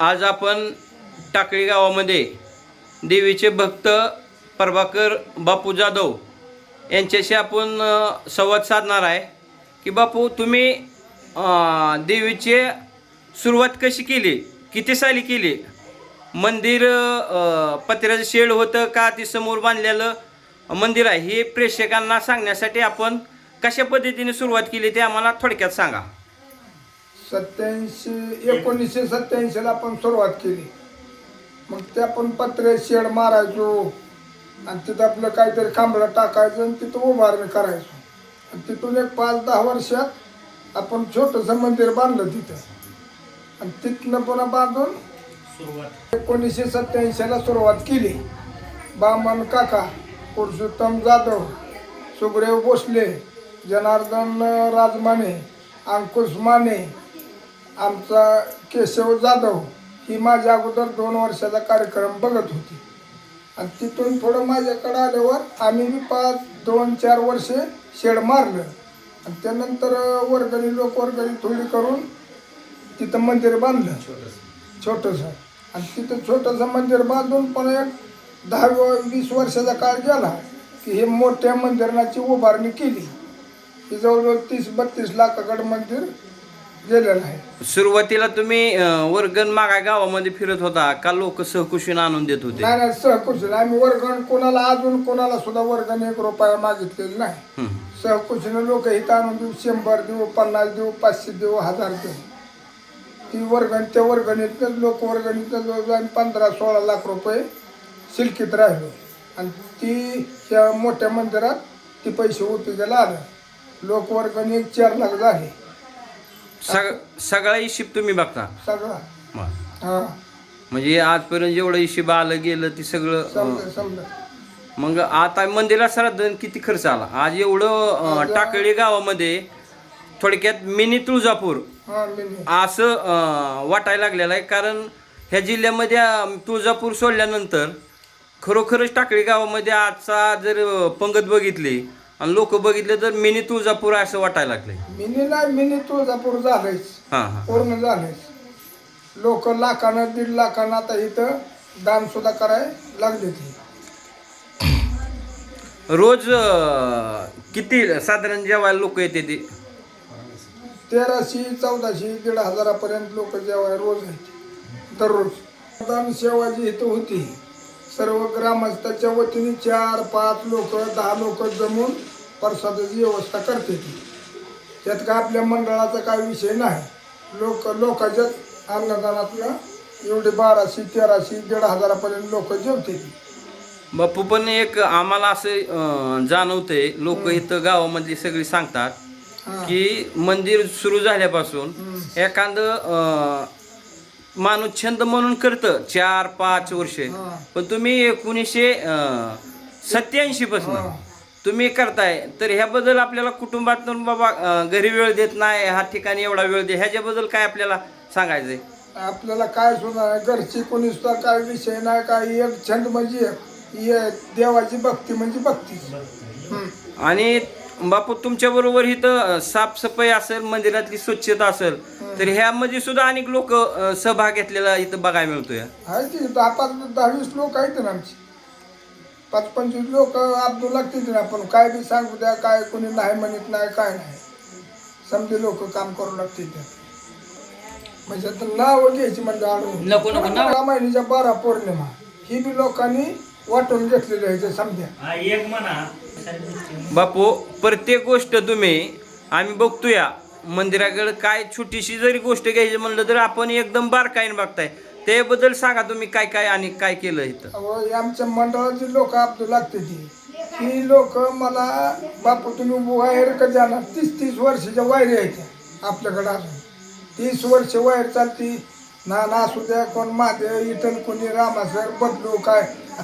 आज आपण टाकळी गावामध्ये देवीचे भक्त प्रभाकर बापू जाधव यांच्याशी आपण संवाद साधणार आहे. की बापू तुम्ही देवीचे देवीची सुरुवात कशी केली? किती साली केली? मंदिर पत्र्याचं शेड होतं का? ते समोर बांधलेलं मंदिर आहे? हे प्रेक्षकांना सांगण्यासाठी आपण कशा पद्धतीने सुरुवात केली ते आम्हाला थोडक्यात सांगा. सत्याऐंशी एकोणीसशे सत्याऐंशीला आपण सुरुवात केली. मग ते आपण पत्रे शेड मारायचो. आणि तिथं आपलं काहीतरी खांबळं टाकायचं आणि तिथं उभारणी करायचो. आणि तिथून एक पाच दहा वर्षात आपण छोटंसं मंदिर बांधलं तिथं. आणि तिथनं पुन्हा बांधून एकोणीसशे सत्याऐंशीला सुरुवात केली. बामन काका पुरुषोत्तम जाधव सुग्रेव भोसले जनार्दन राजमाने अंकुश माने आमचा केशव जाधव ही माझ्या अगोदर दोन वर्षाचा कार्यक्रम बघत होती. आणि तिथून थोडं माझ्याकडं आल्यावर आम्ही मी पाच दोन चार वर्षे शेड मारलं. आणि त्यानंतर वर्गणी लोक वर्गणी थोडी करून तिथं मंदिर बांधलं. छोटंसं. आणि तिथं छोटंसं मंदिर बांधून पण एक दहा व- वीस वर्षाचा काळ गेला की हे मोठ्या मंदिराची उभारणी केली. ही जवळजवळ तीस बत्तीस लाखाकडं मंदिर गेलेलं आहे सुरुवातीला तुम्ही अ, वर्गण मागा गावामध्ये फिरत होता का लोक सहकुशीने आणून देत होते? नाही नाही सहकुशीला आम्ही वर्गण कोणाला अजून कोणाला सुद्धा वर्गण एक रुपया मागितलेली नाही. हम्म. सहकुशीनं लोक इथं आणून देऊ शंभर देऊ पन्नास देऊ पाचशे देऊ हजार देऊ. ती वर्गण त्या वर्गणीतच लोक वर्गणीतच जवळजवळ आम्ही पंधरा सोळा लाख रुपये शिल्कीत राहिलो. आणि ती त्या मोठ्या मंदिरात ती पैसे उपयोगाला आलं. लोक वर्गणी एक चार लाख झाले. सग सगळा हिशेब तुम्ही बघता? सगळा. हां. म्हणजे आजपर्यंत जेवढं हिशेब आलं गेलं ते सगळं अ, समजा समजा मग आता मंदिरात श्राद्ध किती खर्च आला? आज एवढं अ, टाकळी गावामध्ये थोडक्यात मिनी तुळजापूर हां मी असं अ, वाटायला लागलेलं आहे. कारण ह्या जिल्ह्यामध्ये अ, तुळजापूर सोडल्यानंतर खरोखरच टाकळी गावामध्ये आजचा जर अ, पंगत बघितली आणि लोक बघितले तर मिनी तुळजापूर असं वाटायला लागलंय. मिनी नाही मिनी तुळजापूर झालंयच. हां हां. पूर्ण झालंयच. लोक लाखानं दीड लाखानं आता इथं दान सुद्धा करायला लागले ती रोज अ, किती साधारण जेवायला लोक येते ते? तेराशे चौदाशे दीड हजारापर्यंत लोक जेवाय रोज आहेत. दररोज. दान सेवा जी इथं होती. सर्व ग्रामस्थाच्या वतीने चार पाच लोक दहा लोक जमून प्रसादाची व्यवस्था करते ती त्यात काय आपल्या मंडळाचा काय विषय नाही लोक लोकांच्याच अन्नदानातनं एवढे बाराशे तेराशे दीड हजारापर्यंत लोक जेवते ती बापू पण एक आम्हाला असं अं, जाणवतंय लोक इथं गावामधली सगळी सांगतात. की मंदिर सुरू झाल्यापासून एखादं माणूस छंद म्हणून करतं चार पाच वर्षे. पण तुम्ही एकोणीसशे सत्याऐंशी पासून. तुम्ही करताय तर ह्याबद्दल आपल्याला कुटुंबातून बाबा घरी वेळ देत नाही ह्या ठिकाणी एवढा वेळ दे ह्याच्याबद्दल काय आपल्याला सांगायचंय आपल्याला काय सुद्धा घरची कोणी सुद्धा काय विषय नाही काय एक छंद म्हणजे एक. देवाची भक्ती म्हणजे भक्ती. आणि बापू तुमच्या बरोबर इथं साफसफाई असेल मंदिरातली स्वच्छता असेल तर ह्यामध्ये सुद्धा अनेक लोक सहभाग घेतलेला इथं बघायला मिळतोय आहे दहा पाच दहा वीस लोक आहेत ना आमची पाच पंचवीस लोक अब्दुल लागतील ना आपण काय बी सांगू द्या काय कोणी नाही म्हणत नाही काय नाही. समजे लोक काम करू लागतील त्या म्हणजे आता नाव घ्यायची म्हणजे आणून नको, नको, नाव. बारा महिन्याच्या बारा पौर्णिमा. ही बी लोकांनी वाटून घेतलेली आहे ते समजा. हा एक म्हणा. बापू प्रत्येक गोष्ट तुम्ही आम्ही बघतोया. मंदिराकडे काय छोटीशी जरी गोष्ट घ्यायची म्हणलं तर आपण एकदम बारकाईने बघताय. त्याबद्दल सांगा तुम्ही काय काय आणि काय केलं इथं? अहो, हे आमच्या मंडळाची लोक अब्दुल लागते ती. ही लोक मला बापू तुम्ही वायर कधी आणा तीस तीस वर्षाच्या वायरी आहेत आपल्याकडे अजून. तीस वर्ष वायर चालती. नाना असू द्या कोण महादेव इथं कोणी रामासर बदलू काय?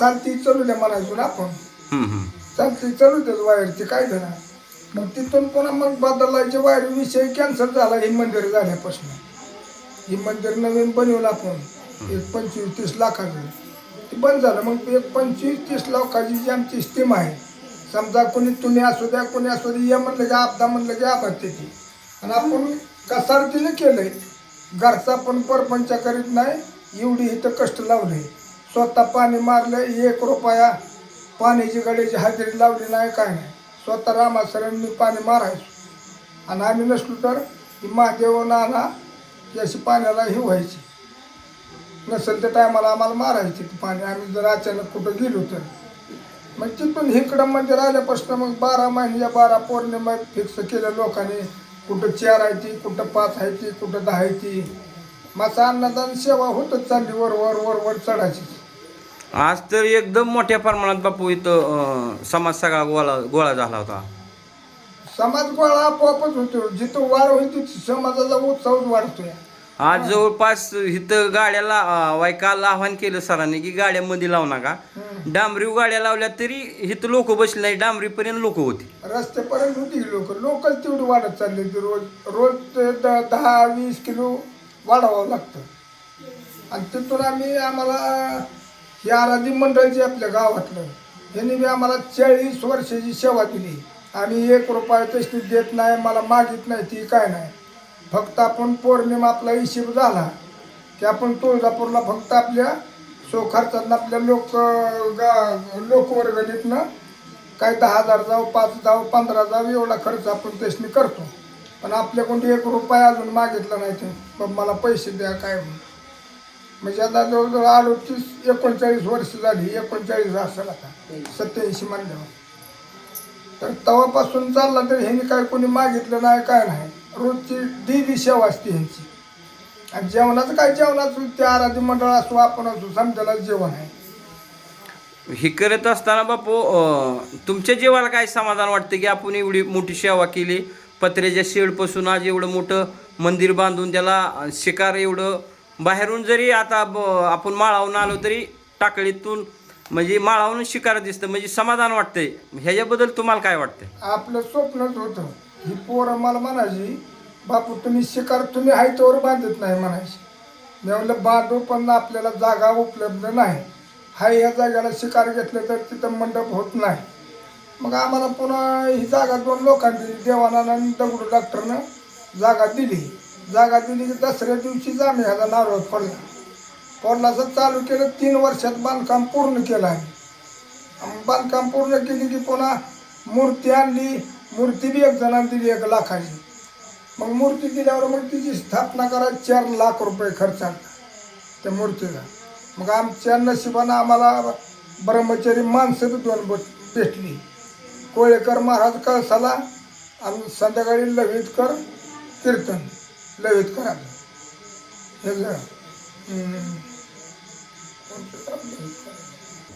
चालती चलू द्या म्हणायचो ना आपण. हम्म, हम्म. चालती चलू द्या वायरची काय झालं मग तिथून पुन्हा मग बदलायचे वायर विषय कॅन्सल झाला हे मंदिर झाल्यापासून. हे मंदिर नवीन बनवलं आपण. एक पंचवीस तीस लाखाचं. ते बंद झालं. मग एक पंचवीस तीस लाखाची जी आमची स्कीम आहे समजा कोणी तुम्ही असू द्या कोणी असू द्या या म्हणलं की आपदा म्हणलं की आभार त्याची आणि आपण कसारतीने आहे घरचा पण परपंच करीत नाही एवढी इथं कष्ट लावले. स्वतः पाणी मारलं एक रुपया पाण्याची गाडीची हजेरी लावली नाही काय नाही. स्वतः रामासरांनी पाणी मारायचो. आणि आम्ही नसलो तर महादेव नाना याची पाण्याला हे व्हायची. नसेल त्या टायमाला आम्हाला मारायची पाणी. आम्ही जर अचानक कुठं गेलो तर. मग तिथून इकडं मंदिर आल्यापासून मग बारा महिन्याच्या बारा पौर्णिमा फिक्स केल्या लोकांनी. कुठं चार आहे ती कुठं पाच आहे ती कुठं दहा आहे ती. माझं अन्नदान सेवा होतच चालली वर वर वर वर चढायची. आज तर एकदम मोठ्या प्रमाणात बापू इथं अं, समाज सगळा गोळा गोळा झाला होता. समाज गोळा आपोआपच होतो जिथं वाढ होईल तिथं समाजाचा उत्सवच वाढतोय. आज जवळपास इथं गाड्याला अं, काल आव्हान केलं सरांनी की गाड्यामध्ये लावू नका. डांबरी गाड्या लावल्या तरी इथं लोक बसले नाही डांबरीपर्यंत लोक होती. रस्त्यापर्यंत होती लोक. लोकल तेवढी वाढत चालली ती रोज रोज ते द- दहा वीस किलो वाढवावं लागतं. आणि तिथून आम्ही आम्हाला हे आराधी मंडळ जे आपल्या गावातलं यांनी बी आम्हाला चाळीस वर्षाची सेवा दिली. आम्ही एक रुपया तशी देत नाही मला मागित नाही ती काय नाही. फक्त आपण पौर्णिमा आपला हिशेब झाला की आपण तुळजापूरला फक्त आपल्या सो आपल्या लोक गा लोकवर्गणीतनं काय दहा हजार जाऊ पाच जाऊ पंधरा जाऊ एवढा खर्च आपण त्यासनी करतो. पण आपल्याकडून एक रुपया अजून मागितला नाही ते मग मला पैसे द्या काय म्हणजे आता जवळजवळ अडतीस एकोणचाळीस वर्ष झाली एकोणचाळीस असेल आता सत्याऐंशी म्हणल्यावर. तर तेव्हापासून चालला तर ह्यांनी काय कोणी मागितलं नाही काय नाही. रोजची डेली सेवा असते ह्यांची. आणि जेवणाचं काय जेवणाचं ते आराधी मंडळ असो आपण असो समजायला जेवण आहे. हे करत असताना बापू अं, तुमच्या जीवाला काय समाधान वाटतं की आपण एवढी मोठी सेवा केली पत्र्याच्या शेडपासून आज एवढं मोठं मंदिर बांधून त्याला अं, शिकार एवढं बाहेरून जरी आता ब- आपण माळावून आलो तरी टाकळीतून म्हणजे माळावून शिकार दिसतं म्हणजे समाधान वाटतंय. ह्याच्याबद्दल तुम्हाला काय वाटतंय? आपलं स्वप्नच होतं. ही पोरं मला म्हणायची बापू तुम्ही शिकार तुम्ही हायतोवर बांधत नाही म्हणायची. मी म्हणलं बांधू पण आपल्याला जागा उपलब्ध नाही. हाय ह्या जागेला शिकार घेतलं तर तिथं मंडप होत नाही. मग आम्हाला पुन्हा ही जागा दोन लोकांनी दिली देवानानं आणि दगडू डॉक्टरनं जागा दिली. जागा दिली की दसऱ्या दिवशी आम्ही ह्याचा नारळ पडला पडलाचं चालू केलं तीन वर्षात बांधकाम पूर्ण केलं आहे बांधकाम पूर्ण केली की पुन्हा मूर्ती आणली मूर्ती बी एक जणांना दिली एक लाखाची. मग मूर्ती दिल्यावर मग तिची स्थापना करा चार लाख रुपये खर्च आला त्या मूर्तीला. मग आमच्या नशिबानं आम्हाला ब्रह्मचारी माणसं बी दोन भेटली. कोळेकर महाराज कळसाला आणि संध्याकाळी लवितकर कीर्तन लवितकर आपलं हे जर.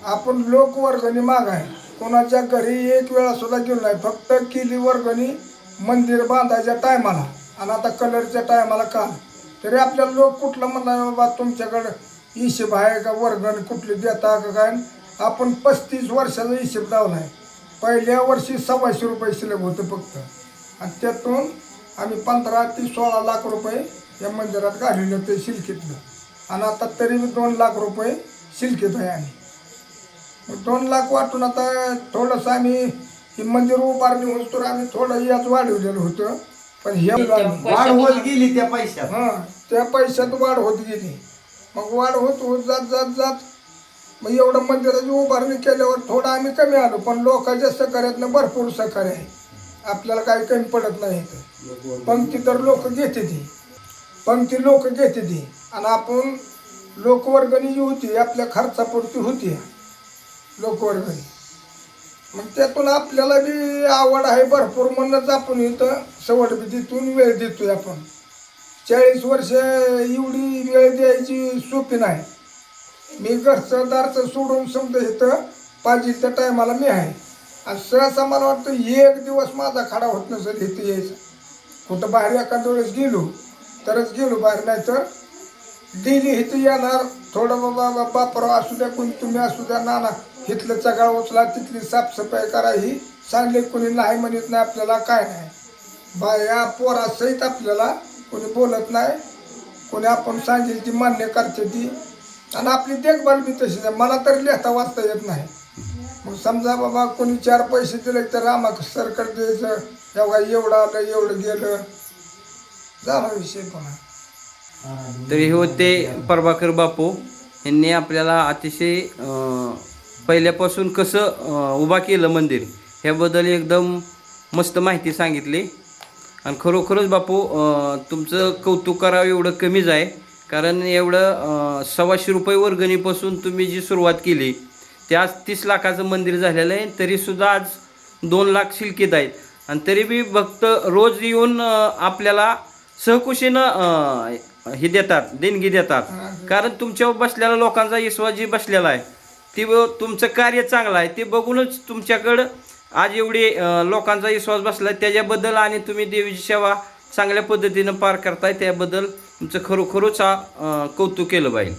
आपण लोकवर्गणी माग आहे कोणाच्या घरी एक वेळा सुद्धा गेलो नाही. फक्त किली वर्गणी मंदिर बांधायच्या टायमाला. आणि आता कलरच्या टायमाला का तरी आपल्याला लोक कुठलं म्हणणार बाबा तुमच्याकडं हिशेब आहे का? वर्गण कुठली देता का काय? आपण पस्तीस वर्षाचा हिशेब लावला आहे पहिल्या वर्षी सव्वाशे रुपये शिल्लक होतं फक्त. आणि त्यातून आम्ही पंधरा ते सोळा लाख रुपये या मंदिरात घालवलं होते शिल्कीतलं आणि आता तरी दोन लाख रुपये शिल्कीत आहे आम्ही. दोन लाख वाटून आता थोडंसं आम्ही ही मंदिर उभारणी होतो तर आम्ही थोडं याच वाढवलेलं होतं. पण हे वाढ होत गेली त्या पैशात. हां त्या पैशात वाढ होत गेली. मग वाढ होत होत जात जात जात मग एवढं मंदिराची उभारणी केल्यावर थोडं आम्ही कमी आलो. पण लोकांच्या सहकार्यातनं भरपूर सहकार्य आहे. आपल्याला काही कमी पडत नाही इथं. पंक्ती तर लोक घेते ती. पंक्ती लोक घेते ती. आणि आपण लोकवर्गणी जी होती आपल्या खर्चापुरती होती. लोकवर्गणी मग त्यातून आपल्याला बी आवड आहे भरपूर म्हणूनच आपण इथं सवड बी देतून वेळ देतोय आपण. चाळीस वर्ष एवढी वेळ द्यायची सोपी नाही. मी घरचं दारचं सोडून समजा इथं पाहिजे त्या टायमाला मी आहे. आणि सहसा मला वाटतं एक दिवस माझा खाडा होत नसेल इथं यायचं. कुठं बाहेर एखाद्या वेळेस गेलो तरच गेलो बाहेर नाही तर डेली इथं येणार थोडं बाबा बापराव असू द्या कोणी तुम्ही असू द्या नाना इथलं चगाळ उचला तिथली साफसफाई करा ही सांगले कोणी नाही म्हणत नाही आपल्याला काय नाही. बाया पोरासहित आपल्याला कोणी बोलत नाही कोणी आपण सांगेल ती मान्य करते ती. आणि आपली देखभाल बी तशीच आहे मला तरी लिहिता वाचता येत नाही. मग समजा बाबा कोणी चार पैसे दिले तर रामा सरकार द्यायचं एवढा एवढं आलं एवढं गेलं. झाला विषय कोणा तरी हे होते प्रभाकर बापू यांनी आपल्याला अतिशय पहिल्यापासून कसं उभा केलं मंदिर ह्याबद्दल एकदम मस्त माहिती सांगितली. आणि खरोखरच बापू तुमचं कौतुक करावं एवढं कमीच आहे. कारण एवढं सव्वाशे रुपये वर्गणीपासून तुम्ही जी सुरुवात केली ते आज तीस लाखाचं मंदिर झालेलं आहे. तरीसुद्धा आज दोन लाख शिल्कीत आहेत. आणि तरी बी भक्त रोज येऊन आपल्याला सहकुशीनं हे देतात देणगी देतात. कारण तुमच्यावर बसलेल्या लोकांचा विश्वास जी बसलेला आहे ती ब तुमचं कार्य चांगलं आहे. ते बघूनच तुमच्याकडं आज एवढी लोकांचा विश्वास बसला आहे त्याच्याबद्दल आणि तुम्ही देवीची सेवा चांगल्या पद्धतीनं पार करताय त्याबद्दल तुमचं खरोखरच हा, कौतुक केलं पाहिजे.